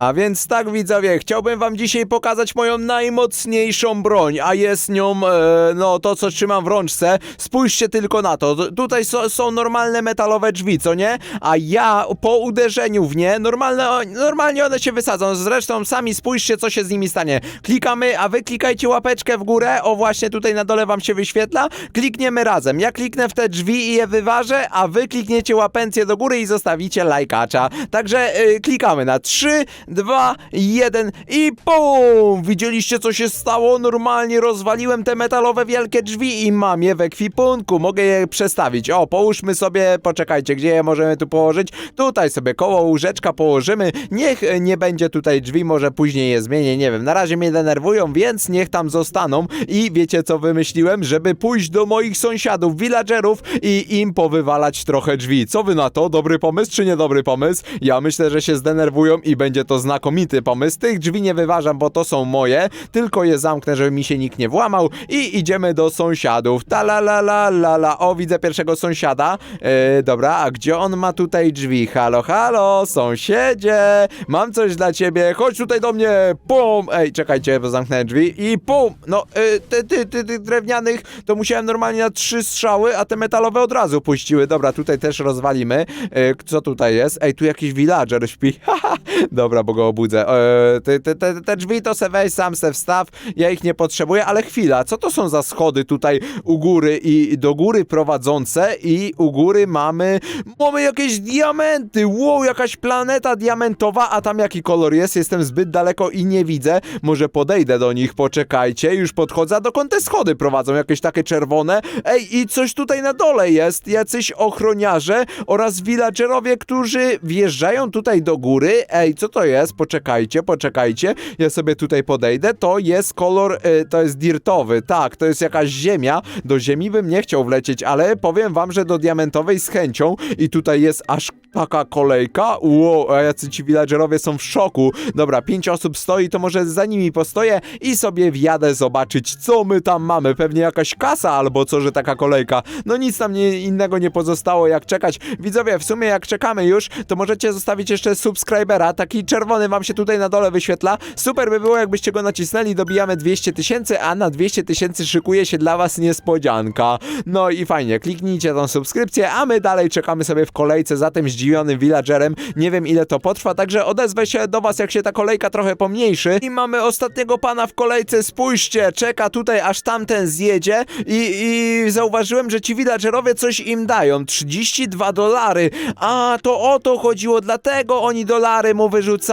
A więc tak widzowie, chciałbym wam dzisiaj pokazać moją najmocniejszą broń, a jest nią, e, no to co trzymam w rączce. Spójrzcie tylko na to, tutaj so, są normalne metalowe drzwi, co nie? A ja po uderzeniu w nie, normalne, normalnie one się wysadzą, zresztą sami spójrzcie co się z nimi stanie. Klikamy, a wy klikajcie łapeczkę w górę, o właśnie tutaj na dole wam się wyświetla, klikniemy razem. Ja kliknę w te drzwi i je wyważę, a wy klikniecie łapencję do góry i zostawicie lajkacza. Także y, klikamy na 3, 2, 1 i pum! Widzieliście co się stało? Normalnie rozwaliłem te metalowe wielkie drzwi i mam je w ekwipunku. Mogę je przestawić. O, połóżmy sobie, poczekajcie, gdzie je możemy tu położyć? Tutaj sobie koło łóżeczka położymy. Niech nie będzie tutaj drzwi, może później je zmienię, nie wiem. Na razie mnie denerwują, więc niech tam zostaną. I wiecie co wymyśliłem? Żeby pójść do moich sąsiadów, villagerów i im powywalać trochę drzwi. Co wy na to? Dobry pomysł czy niedobry pomysł? Ja myślę, że się zdenerwują i będzie to znakomity pomysł. Tych drzwi nie wyważam, bo to są moje, tylko je zamknę, żeby mi się nikt nie włamał i idziemy do sąsiadów. Ta la la la la la. O, widzę pierwszego sąsiada. E, dobra, a gdzie on ma tutaj drzwi? Halo, halo, sąsiedzie, mam coś dla ciebie, chodź tutaj do mnie, pum! Ej, czekajcie, bo zamknąłem drzwi i pum! No, e, ty, ty, ty, tych drewnianych to musiałem normalnie na trzy strzały, a te metalowe od razu puściły. Dobra, tutaj też rozwalimy. E, co tutaj jest? Ej, tu jakiś villager śpi. Dobra, bo go obudzę. E, te, te, te, te drzwi to se weź, sam se wstaw. Ja ich nie potrzebuję, ale chwila, co to są za schody tutaj u góry i do góry prowadzące i u góry mamy mamy jakieś diamenty. Wow, jakaś planeta diamentowa, a tam jaki kolor jest? Jestem zbyt daleko i nie widzę. Może podejdę do nich, poczekajcie. Już podchodzę, a dokąd te schody prowadzą? Jakieś takie czerwone? Ej, i coś tutaj na dole jest. Jacyś ochroniarze oraz villagerowie, którzy wjeżdżają tutaj do góry. Ej, co to jest? Poczekajcie, poczekajcie. Ja sobie tutaj podejdę. To jest kolor, y, to jest dirtowy. Tak, to jest jakaś ziemia. Do ziemi bym nie chciał wlecieć, ale powiem wam, że do diamentowej z chęcią. I tutaj jest aż taka kolejka. Wow, a jacy ci villagerowie są w szoku. Dobra, pięć osób stoi, to może za nimi postoję i sobie wjadę zobaczyć, co my tam mamy. Pewnie jakaś kasa albo co, że taka kolejka. No nic tam nie, innego nie pozostało jak czekać. Widzowie, w sumie jak czekamy już, to możecie zostawić jeszcze subskrybera. Taki czerwony wam się tutaj na dole wyświetla. Super by było, jakbyście go nacisnęli. Dobijamy 200 tysięcy, a na 200 tysięcy szykuje się dla was niespodzianka. No i fajnie, kliknijcie tą subskrypcję, a my dalej czekamy sobie w kolejce za tym zdziwionym villagerem. Nie wiem ile to potrwa, także odezwę się do was, jak się ta kolejka trochę pomniejszy. I mamy ostatniego pana w kolejce, spójrzcie, czeka tutaj aż tamten zjedzie i, i zauważyłem, że ci villagerowie coś im dają. 32 dolary. A, to o to chodziło, dlatego oni dolary mu wyrzucają.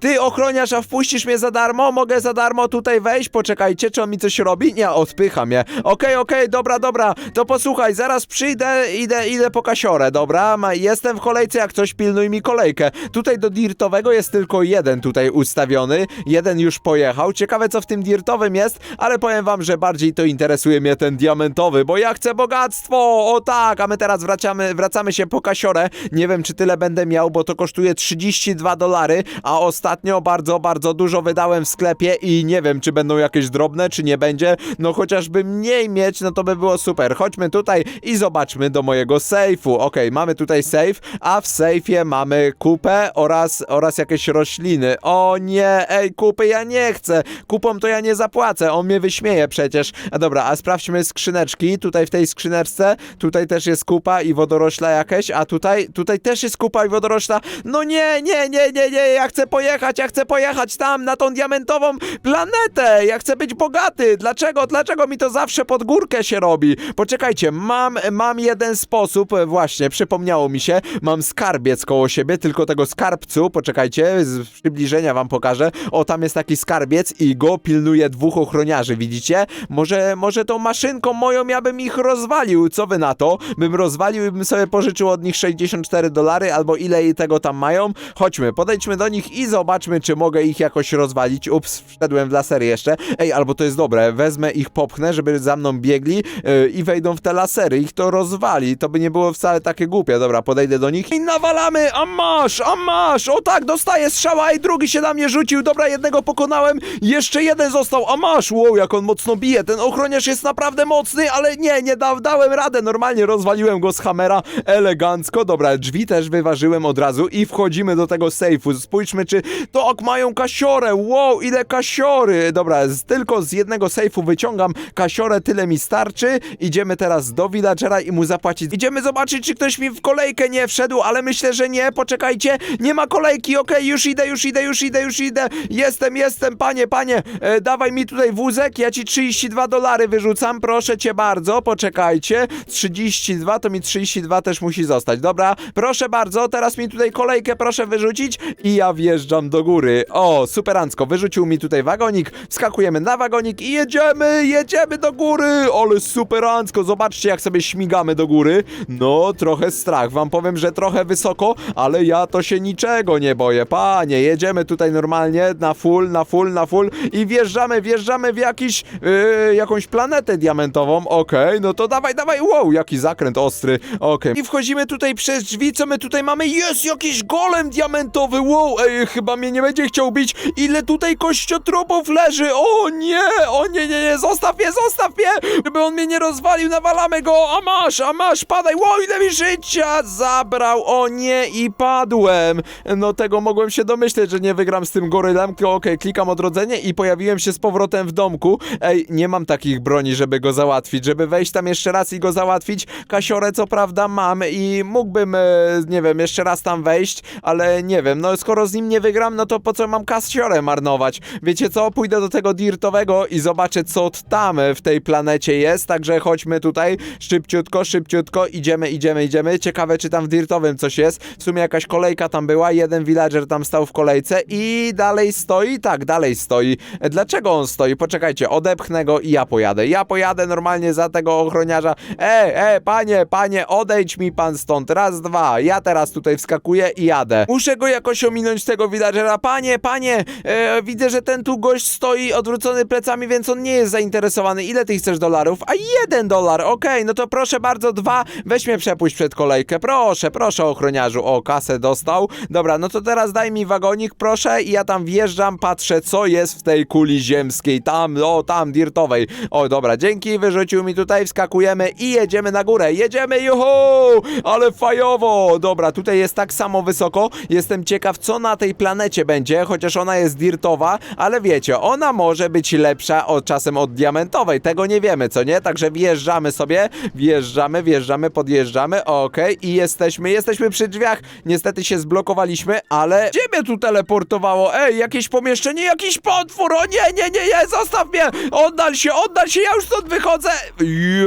Ty ochroniarz, a wpuścisz mnie za darmo? Mogę za darmo tutaj wejść? Poczekajcie, czy on mi coś robi? Nie, odpycha mnie. Okej, okej, dobra, dobra, to posłuchaj, zaraz przyjdę, idę, idę po kasiorę, dobra? Jestem w kolejce, jak coś pilnuj mi kolejkę. Tutaj do dirtowego jest tylko jeden tutaj ustawiony, jeden już pojechał. Ciekawe, co w tym dirtowym jest, ale powiem wam, że bardziej to interesuje mnie ten diamentowy, bo ja chcę bogactwo! O tak, a my teraz wracamy, wracamy się po kasiorę. Nie wiem, czy tyle będę miał, bo to kosztuje 32 dolary, a ostatnio bardzo, bardzo dużo wydałem w sklepie i nie wiem, czy będą jakieś drobne, czy nie będzie. No chociażby mniej mieć, no to by było super. Chodźmy tutaj i zobaczmy do mojego sejfu. Okej, mamy tutaj sejf, a w sejfie mamy kupę oraz, oraz jakieś rośliny. O nie, ej, kupy ja nie chcę. Kupą to ja nie zapłacę, on mnie wyśmieje przecież. A dobra, a sprawdźmy skrzyneczki. Tutaj w tej skrzyneczce, tutaj też jest kupa i wodorośla jakieś, a tutaj, tutaj też jest kupa i wodorośla. No nie, nie, nie, nie, nie, ja chcę pojechać, ja chcę pojechać tam na tą diamentową planetę. Ja chcę być bogaty. Dlaczego? Dlaczego mi to zawsze pod górkę się robi? Poczekajcie, mam, mam jeden sposób, właśnie, przypomniało mi się, mam skarbiec koło siebie, tylko tego skarbcu, poczekajcie, z przybliżenia wam pokażę. O, tam jest taki skarbiec i go pilnuje dwóch ochroniarzy, widzicie? Może, może tą maszynką moją ja bym ich rozwalił, co wy na to? Bym rozwalił i bym sobie pożyczył od nich 64 dolary, albo ile tego tam mają. Chodźmy, podejdźmy do nich i zobaczmy, czy mogę ich jakoś rozwalić. Ups, wszedłem w lasery jeszcze. Ej, albo to jest dobre, wezmę ich, popchnę, żeby za mną biegli yy, i wejdą w te lasery. Ich to rozwali, to by nie było wcale takie głupie. Dobra, podejdę do nich i nawalamy, a masz, a masz, o tak, dostaję strzała i drugi się na mnie rzucił. Dobra, jednego pokonałem, jeszcze jeden został, a masz, wow, jak on mocno bije. Ten ochroniarz jest naprawdę mocny, ale nie, nie da, dałem radę, normalnie rozwaliłem go z hamera elegancko. Dobra, drzwi też wyważyłem od razu i wchodzimy do tego sejfu. Spójrzmy, czy tak mają kasiorę. Wow, ile kasiory. Dobra, z, tylko z jednego sejfu wyciągam kasiorę, tyle mi starczy. Idziemy teraz do villagera i mu zapłacić. Idziemy zobaczyć, czy ktoś mi w kolejkę nie wszedł, ale myślę, że nie. Poczekajcie, nie ma kolejki. Okej, już idę, już idę, już idę, już idę. Jestem, jestem, panie, panie. E, dawaj mi tutaj wózek, ja ci 32 dolary wyrzucam, proszę cię bardzo. Poczekajcie. 32 to mi 32 też musi zostać. Dobra, proszę bardzo, teraz mi tutaj kolejkę proszę wyrzucić i ja wjeżdżam do góry. O, superancko, wyrzucił mi tutaj wagonik, wskakujemy na wagonik i jedziemy, jedziemy do góry. Ale superancko, zobaczcie jak sobie śmigamy do góry. No, trochę strach, wam powiem, że trochę wysoko, ale ja to się niczego nie boję. Panie, jedziemy tutaj normalnie na full, na full, na full i wjeżdżamy, wjeżdżamy w jakiś, yy, jakąś planetę diamentową. Okej, no to dawaj, dawaj, wow, jaki zakręt ostry. Okej. I wchodzimy tutaj przez drzwi, co my tutaj mamy? Jest jakiś golem diamentowy, wow, ej, chyba mnie nie będzie chciał bić. Ile tutaj kościotropów leży? O nie, o nie, nie, nie, zostaw mnie, zostaw mnie, żeby on mnie nie rozwalił, nawalamy go, a masz, a masz, padaj, wow, ile mi życia zabrał, o nie, i padłem. No tego mogłem się domyśleć, że nie wygram z tym gorylem, okej, klikam odrodzenie i pojawiłem się z powrotem w domku. Ej, nie mam takich broni, żeby go załatwić, żeby wejść tam jeszcze raz i go załatwić. Kasiorę co prawda mam i mógłbym, e, nie wiem, jeszcze raz tam wejść, ale nie wiem, no skoro z nim nie wygram, no to po co mam kasiorę marnować? Wiecie co, pójdę do tego dirtowego i zobaczę co tam w tej planecie jest, także chodźmy tutaj szybciutko, szybciutko, idziemy, idziemy, idziemy. Ciekawe czy tam w dirtowym coś jest. W sumie jakaś kolejka tam była, jeden villager tam stał w kolejce i dalej stoi? Tak, dalej stoi. Dlaczego on stoi? Poczekajcie, odepchnę go i ja pojadę. Ja pojadę normalnie za tego ochroniarza. E, e, panie, panie, odejdź mi pan stąd. Raz, dwa. Ja teraz tutaj wskakuję i jadę. Muszę go jakoś ominąć tego villagera. Panie, panie, e, widzę, że ten tu gość stoi odwrócony plecami, więc on nie jest zainteresowany. Ile ty chcesz dolarów? A jeden dolar, okej, no to proszę bardzo, dwa. Weź mnie przepuść przed kolejkę. Proszę, proszę ochroniarzu. O, kasę dostał. Dobra, no to teraz daj mi wagonik, proszę, i ja tam wjeżdżam, patrzę, co jest w tej kuli ziemskiej. Tam, o, tam, dirtowej. O, dobra, dzięki, wyrzucił mi tutaj, wskakujemy i jedziemy na górę. Jedziemy, juhu! Ale fajowo! Dobra, tutaj jest tak samo wysoko. Jestem ciekaw, co na tej planecie będzie, chociaż ona jest dirtowa, ale wiecie, ona może być lepsza od czasem od diamentowej. Tego nie wiemy, co nie? Także wjeżdżamy sobie, wjeżdżamy, wjeżdżamy, podjeżdżamy, okej, i jesteśmy, jesteśmy przy drzwiach. Niestety się zblokowaliśmy, ale mnie tu teleportowało? Ej, jakieś pomieszczenie, jakiś potwór! O nie, nie, nie, nie, zostaw mnie! Oddal się, oddal się, ja już stąd wychodzę!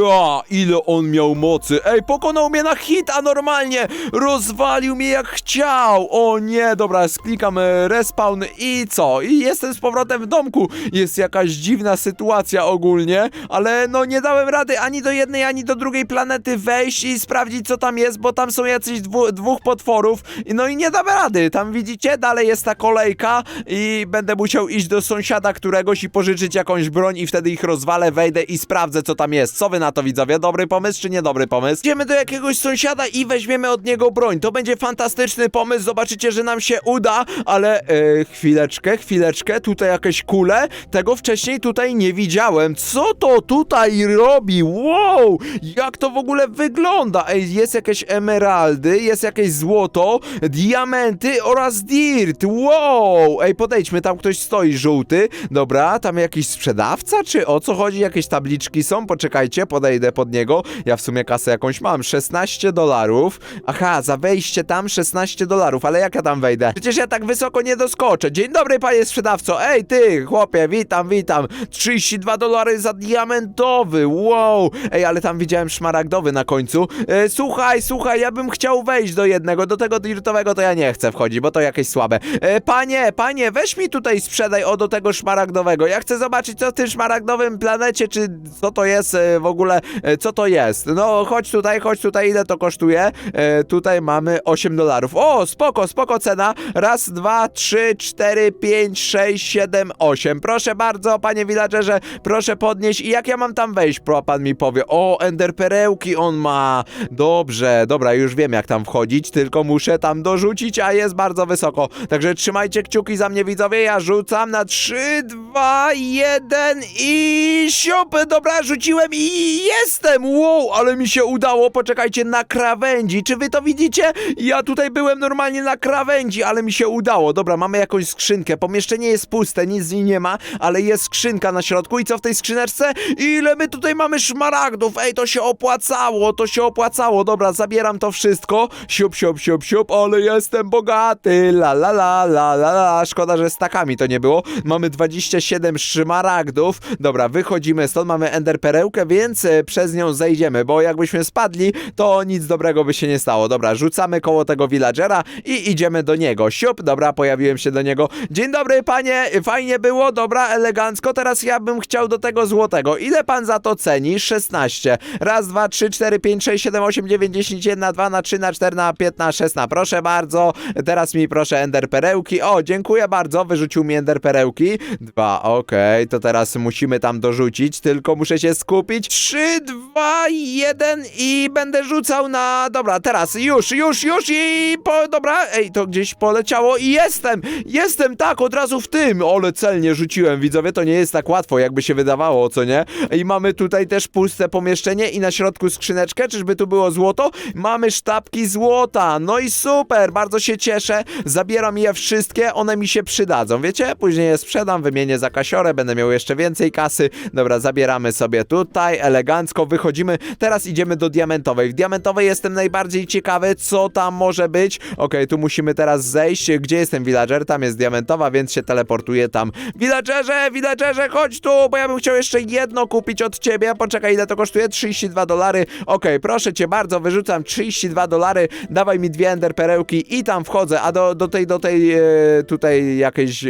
Ja, ile on miał mocy! Ej, pokonał mnie na hit, a normalnie rozwalił mnie jak chciał! O nie, dobra, sklikam e, respawn i co? I jestem z powrotem w domku. Jest jakaś dziwna sytuacja ogólnie, ale no nie dałem rady ani do jednej, ani do drugiej planety wejść i sprawdzić co tam jest, bo tam są jacyś dwu, dwóch potworów. No i nie damy rady. Tam widzicie, dalej jest ta kolejka i będę musiał iść do sąsiada któregoś i pożyczyć jakąś broń i wtedy ich rozwalę, wejdę i sprawdzę co tam jest. Co wy na to widzowie? Dobry pomysł czy niedobry pomysł? Idziemy do jakiegoś sąsiada i weźmiemy od niego broń. To będzie fantastyczny pomysł, zobaczycie, że nam się uda, ale e, chwileczkę, chwileczkę, tutaj jakieś kule. Tego wcześniej tutaj nie widziałem. Co to tutaj robi? Wow! Jak to w ogóle wygląda? Ej, jest jakieś emeraldy, jest jakieś złoto, diamenty oraz dirt. Wow! Ej, podejdźmy, tam ktoś stoi żółty. Dobra, tam jakiś sprzedawca, czy o co chodzi? Jakieś tabliczki są? Poczekajcie, podejdę pod niego. Ja w sumie kasę jakąś mam. 16 dolarów. Aha, za wejście tam 16 dolarów, ale jak ja tam wejdę? Przecież ja tak wysoko nie doskoczę. Dzień dobry, panie sprzedawco. Ej, ty, chłopie, witam, witam. 32 dolary za diamentowy. Wow. Ej, ale tam widziałem szmaragdowy na końcu. E, słuchaj, słuchaj, ja bym chciał wejść do jednego. Do tego dirtowego to ja nie chcę wchodzić, bo to jakieś słabe. E, panie, panie, weź mi tutaj sprzedaj o do tego szmaragdowego. Ja chcę zobaczyć, co w tym szmaragdowym planecie, czy co to jest e, w ogóle, e, co to jest. No, chodź tutaj, chodź tutaj, ile to kosztuje? E, tutaj mamy 8 dolarów. O, spoko, spoko cena. Raz, dwa, trzy, cztery, pięć, sześć, siedem, osiem. Proszę bardzo, panie villagerze, proszę podnieść. I jak ja mam tam wejść, pro- pan mi powie. O, ender perełki on ma. Dobrze, dobra, już wiem jak tam wchodzić, tylko muszę tam dorzucić, a jest bardzo wysoko. Także trzymajcie kciuki za mnie, widzowie. Ja rzucam na 3, 2, 1 i siop. Dobra, rzuciłem i jestem. Wow, ale mi się udało. Poczekajcie, na krawędzi. Czy wy to widzicie? Ja tutaj byłem normalnie na krawędzi ale mi się udało. Dobra, mamy jakąś skrzynkę. Pomieszczenie jest puste, nic z niej nie ma, ale jest skrzynka na środku. I co w tej skrzyneczce? Ile my tutaj mamy szmaragdów? Ej, to się opłacało, to się opłacało. Dobra, zabieram to wszystko. Siup, siup, siup, siup, ale jestem bogaty. La, la, la, la, la, la. Szkoda, że z takami to nie było. Mamy 27 szmaragdów. Dobra, wychodzimy stąd, mamy ender perełkę, więc e, przez nią zejdziemy, bo jakbyśmy spadli, to nic dobrego by się nie stało. Dobra, rzucamy koło tego villagera i idziemy do niego. Siup, dobra, pojawiłem się do niego. Dzień dobry, panie, fajnie było, dobra, elegancko. Teraz ja bym chciał do tego złotego. Ile pan za to ceni? 16. Raz, dwa, trzy, cztery, pięć, sześć, siedem, osiem, dziewięć, dziesięć, jedna, dwa, na trzy, na cztery, na pięć, na sześć, na proszę bardzo. Teraz mi proszę ender perełki. O, dziękuję bardzo, wyrzucił mi ender perełki. Dwa, okej, to teraz musimy tam dorzucić, tylko muszę się skupić. Trzy, dwa, jeden i będę rzucał na... Dobra, teraz, już, już, już i... Po... Dobra, ej, to gdzieś poleciało i jestem, jestem, tak, od razu w tym. Ole, celnie rzuciłem, widzowie, to nie jest tak łatwo, jakby się wydawało, co nie? I mamy tutaj też puste pomieszczenie i na środku skrzyneczkę, czyżby tu było złoto? Mamy sztabki złota, no i super, bardzo się cieszę, zabieram je wszystkie, one mi się przydadzą, wiecie? Później je sprzedam, wymienię za kasiorę, będę miał jeszcze więcej kasy. Dobra, zabieramy sobie tutaj, elegancko, wychodzimy. Teraz idziemy do diamentowej. W diamentowej jestem najbardziej ciekawy, co tam może być. Okej, tu musimy teraz zejść. Gdzie jest ten villager? Tam jest diamentowa, więc się teleportuję tam. Villagerze, villagerze, chodź tu, bo ja bym chciał jeszcze jedno kupić od ciebie. Poczekaj, ile to kosztuje? 32 dolary. Okej, proszę cię bardzo, wyrzucam 32 dolary. Dawaj mi dwie ender perełki i tam wchodzę. A do, do tej, do tej e, tutaj jakiejś, e,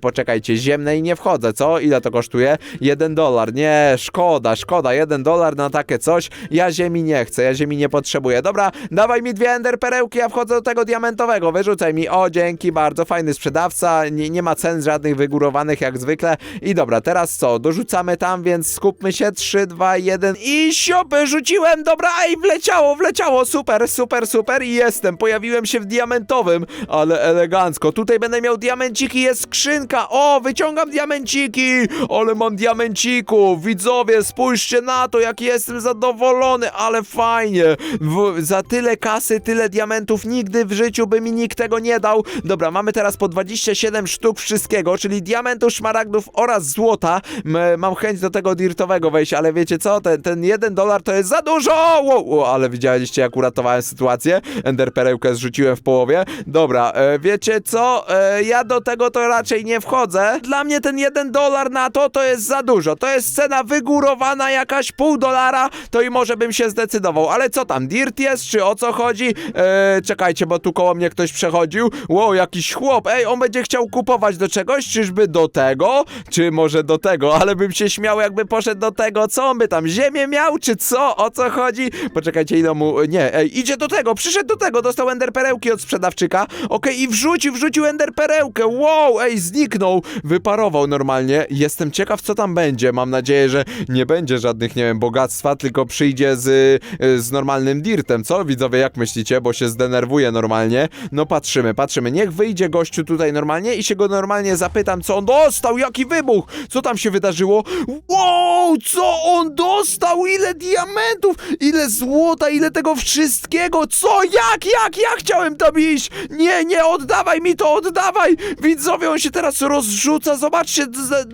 poczekajcie, ziemnej nie wchodzę, co? Ile to kosztuje? 1 dolar. Nie, szkoda, szkoda. 1 dolar na takie coś. Ja ziemi nie chcę, ja ziemi nie potrzebuję. Dobra, dawaj mi dwie ender perełki, ja wchodzę do tego diamentowego. Wyrzucaj mi. O, dzięki, bardzo fajny sprzedawca. Nie, nie ma cen żadnych wygórowanych jak zwykle. I dobra, teraz co? Dorzucamy tam, więc skupmy się. 3, 2, 1 i siopy rzuciłem. Dobra, ej, wleciało, wleciało. Super, super, super. I jestem. Pojawiłem się w diamentowym, ale elegancko. Tutaj będę miał diamenciki, jest skrzynka. O, wyciągam diamenciki. Ale mam diamencików. Widzowie, spójrzcie na to, jak jestem zadowolony, ale fajnie. W, za tyle kasy, tyle diamentów nigdy w życiu by mi nikt tego nie dał. Dobra, mamy teraz po 27 sztuk wszystkiego, czyli diamentów, szmaragdów oraz złota. M mam chęć do tego dirtowego wejść, ale wiecie co? Ten, ten jeden dolar to jest za dużo! Wow, wow, ale widzieliście, jak uratowałem sytuację? Ender perełkę zrzuciłem w połowie. Dobra, e, wiecie co? E, ja do tego to raczej nie wchodzę. Dla mnie ten jeden dolar na to to jest za dużo. To jest cena wygórowana, jakaś pół dolara, to i może bym się zdecydował. Ale co tam, dirt jest, czy o co chodzi? E, czekajcie, bo tu koło mnie ktoś przechodził. Wow, jakiś chłop. Ej, on będzie chciał kupować do czegoś, czyżby do tego? Czy może do tego? Ale bym się śmiał, jakby poszedł do tego. Co on by tam, ziemię miał, czy co? O co chodzi? Poczekajcie, idę mu... Nie, ej, idzie do tego, przyszedł do tego, dostał ender perełki od sprzedawczyka. Okej, i wrzucił, wrzucił ender perełkę. Wow, ej, zniknął. Wyparował normalnie. Jestem ciekaw, co tam będzie. Mam nadzieję, że nie będzie żadnych, nie wiem, bogactwa, tylko przyjdzie z, z normalnym dirtem, co? Widzowie, jak myślicie? Bo się zdenerwuje normalnie. No patrzymy, patrzymy. Niech wyjdzie gościu tutaj normalnie i się go normalnie zapytam, co on dostał, jaki wybuch, co tam się wydarzyło. Wow, co on dostał, ile diamentów, ile złota, ile tego wszystkiego, co, jak, jak, ja chciałem tam iść. Nie, nie, oddawaj mi to, oddawaj. Widzowie, on się teraz rozrzuca, zobaczcie,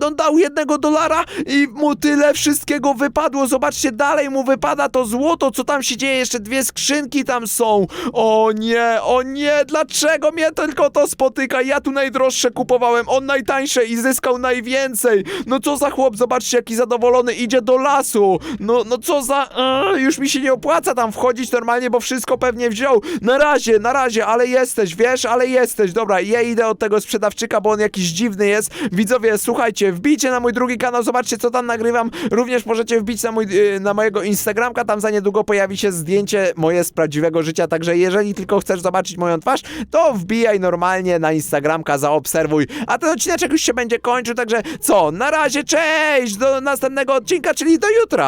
on dał jednego dolara i mu tyle wszystkiego wypadło. Zobaczcie, dalej mu wypada to złoto, co tam się dzieje, jeszcze dwie skrzynki tam są. O nie, o nie, dlaczego mnie tylko to spotyka? Ja tu najdroższe kupowałem, on najtańsze i zyskał najwięcej. No co za chłop, zobaczcie, jaki zadowolony, idzie do lasu. No, no co za... Eee, już mi się nie opłaca tam wchodzić normalnie, bo wszystko pewnie wziął. Na razie, na razie, ale jesteś, wiesz, ale jesteś. Dobra, ja idę od tego sprzedawczyka, bo on jakiś dziwny jest. Widzowie, słuchajcie, wbijcie na mój drugi kanał, zobaczcie, co tam nagrywam. Również możecie wbić na, mój, yy, na mojego Instagramka, tam za niedługo pojawi się zdjęcie moje z prawdziwego życia, także jeżeli tylko chcesz zobaczyć moją twarz, to wbijaj normalnie na Instagramka, zaobserwuj. A ten odcineczek już się będzie kończył, także co, na razie, cześć, do następnego odcinka, czyli do jutra.